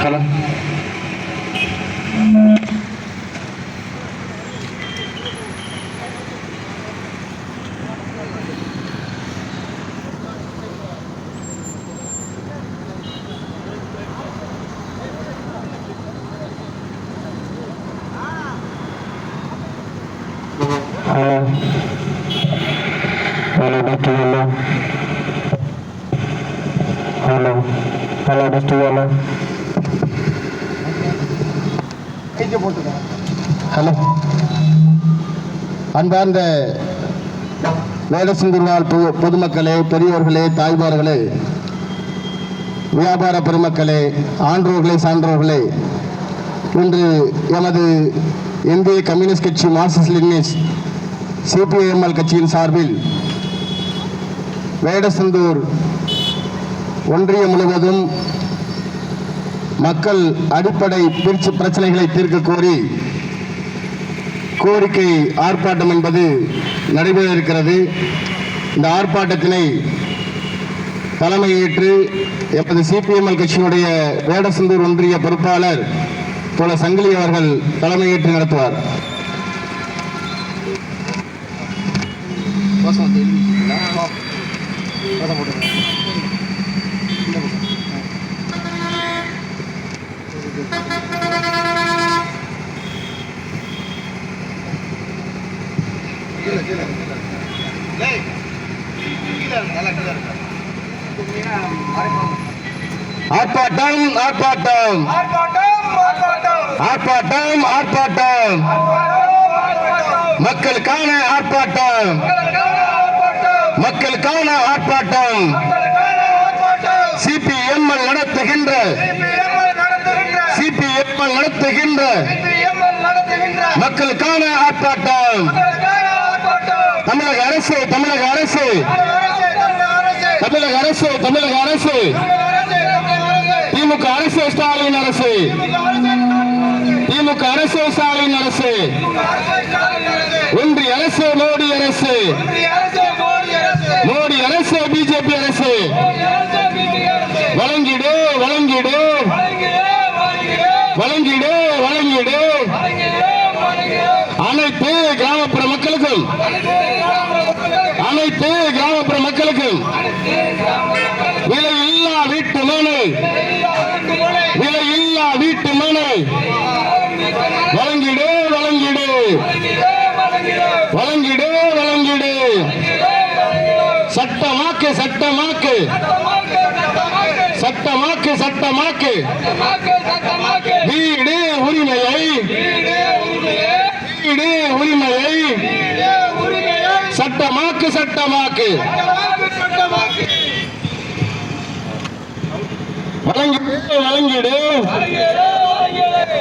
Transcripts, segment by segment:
Hello. Hello. Hello doctor hello. Hello hello hello. அன்பார்ந்த வேடசிந்தூர்வாழ் பொது பொதுமக்களே பெரியோர்களே தாய்மார்களே வியாபார பெருமக்களே ஆன்றோர்களே சான்றோர்களே இன்று எமது இந்திய கம்யூனிஸ்ட் கட்சி மார்க்சிஸ்ட் லெனினிஸ்ட் சிபிஐஎம்எல் கட்சியின் சார்பில் வேடசந்தூர் ஒன்றியம் முழுவதும் மக்கள் அடிப்படை பிரிச்சு பிரச்சனைகளை தீர்க்க கோரி கோரிக்கை ஆர்ப்பாட்டம் என்பது நடைபெற இருக்கிறது. இந்த ஆர்ப்பாட்டத்தினை தலைமையேற்று எமது சிபிஎம்எல் கட்சியினுடைய வேடசந்தூர் ஒன்றிய பொறுப்பாளர் போல சங்கிலி அவர்கள் தலைமையேற்று நடத்துவார். ஆர்ப்பாட்டம் ஆர்ப்பாட்டம். ஆர்ப்பாட்டம் ஆர்ப்பாட்டம். மக்களுக்கான ஆர்ப்பாட்டம். மக்களுக்கான ஆர்ப்பாட்டம். சிபிஎம்எல் நடத்துகின்ற நடத்துகின்ற மக்களுக்கான ஆர்ப்பாட்டம். தமிழக அரசு தமிழக அரசு. தமிழக அரசு தமிழக அரசு. திமுக அரசு ஸ்டாலின் அரசு. திமுக அரசு ஸ்டாலின் அரசு. ஒன்றிய அரசு மோடி அரசு. மோடி அரசு பிஜேபி அரசு. வழங்கிடு வழங்கிடு. வழங்கிடு வழங்கிடு. அனைத்து கிராமப்புற மக்களுக்கும். அனைத்து கிராமப்புற மக்களுக்கும். விலை இல்லா வீட்டு மனு. விலை இல்லா வீட்டு மனு. வழங்கிடு வழங்கிடு. வழங்கிடு வழங்கிடு. சட்டமாக்கு சட்டமாக்கு. சட்டமாக்கு சட்டமாக்கு. வீடு உரிமையை வீடு உரிமையை சட்டமாக்கு சட்டமாக்கு. வழங்கிடு வழங்கிடு.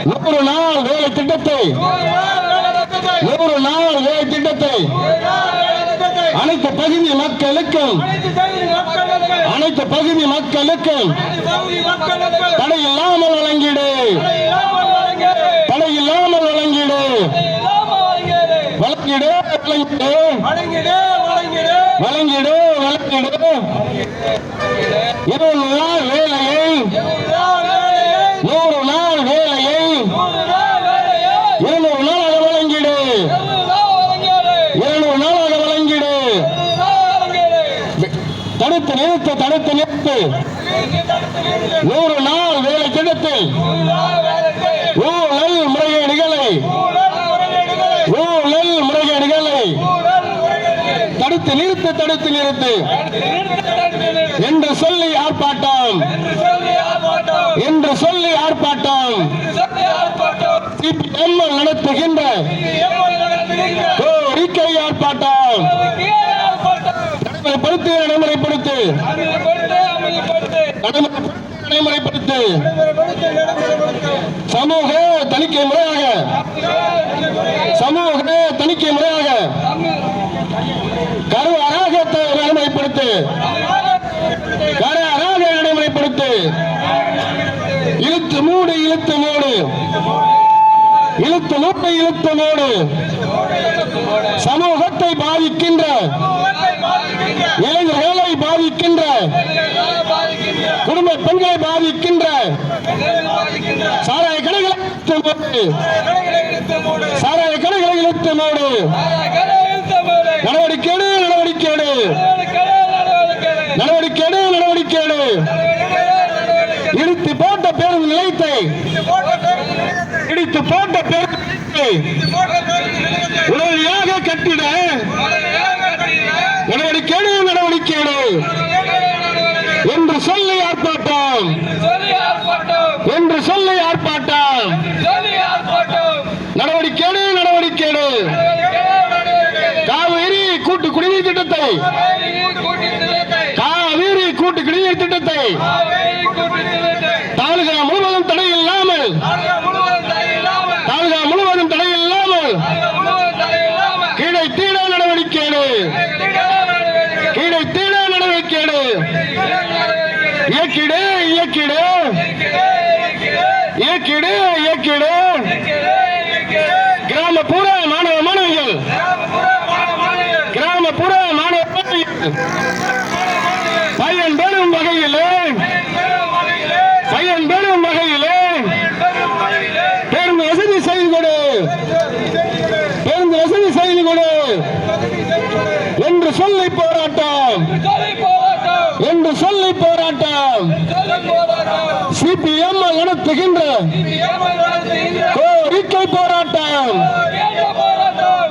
நூறு நாள் வேலை திட்டத்தை. நூறு நாள் வேலை திட்டத்தை. அனைத்து பகுதி மக்களுக்கும் அனைத்து பகுதி மக்களுக்கும் தடை இல்லாமல் வழங்கிடு. தடை இல்லாமல் வழங்கிடு வழங்கிடு வழங்கிடு வழங்கிடு வழங்கிடு இருபது நாள் வேலையை நூறு நாள் வேலையை இருநூறு நாளாக வழங்கிடு இருநூறு நாளாக வழங்கிடு தடுத்து நிறுத்து தடுத்து நிறுத்து. நூறு நாள் வேலை கிடைத்து தடுத்து நிறுத்து தடுத்து நிறுத்து. என்று சொல்லி ஆர்ப்பாட்டம். என்று சொல்லி ஆர்ப்பாட்டம். நடத்துகின்ற கோரிக்கை ஆர்ப்பாட்டம். நடைமுறைப்படுத்து. நடைமுறைப்படுத்து நடைமுறைப்படுத்து. சமூக தணிக்கை முறையாக. சமூக தணிக்கை முறையாக. நடைமுறைப்படுத்து கராராக நடைமுறைப்படுத்து. இழுத்து மூடு இழுத்து மூடு. இழுத்து மூட்டை இழுத்து மூடு. சமூகத்தை பாதிக்கின்ற இளைஞர்களை பாதிக்கின்ற குடும்ப பெண்களை பாதிக்கின்ற சாராய கடைகளை சாராய கடைகளை இழுத்து மூடு நடவடிக்கை எடு, நடவடிக்கை எடு. நடவடிக்கை எடு, நடவடிக்கை எடு. இடித்து போட்ட பேருந்து நிலையத்தை இடித்து போட்ட பேருந்து உடனடியாக கட்டிட நடவடிக்கை நடவடிக்கை. என்று சொல்லி ஆர்ப்பாட்டம் என்று சொல்லி ஆர்ப்பாட்டம் நடவடிக்கை நடவடிக்கை. காவிரி கூட்டு குடிநீர் திட்டத்தை காவிரி கூட்டு குடிநீர் திட்டத்தை தாலுகா முழுவதும் தடை இல்லாமல் தாலுகா முழுவதும் தடை இல்லாமல் கீழே தீட நடவடிக்கை எடு கீழே தீட நடவடிக்கை எடு இயக்கிடு. இயக்கிடு இயக்கிடு. இயக்கிடு கிராமப்புற மாணவ மாணவிகள். கிராமப்புற மாணவ மாணவிகள். பயன் பெறும் வகையிலே. பயன் பெறும் வகையிலே. பேருந்து வசதி செய்து கொடு. பேருந்து வசதி செய்து கொடு. என்று சொல்லி போராட்டம். என்று சொல்லி போராட்டம். சிபிஎம் நடத்துகின்ற கோரிக்கை போராட்டம்.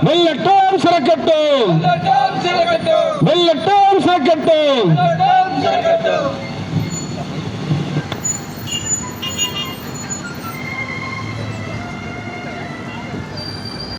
வெள்ளட்டோம் சிறக்கட்டும். வெள்ளட்டோம் சிறக்கட்டும்.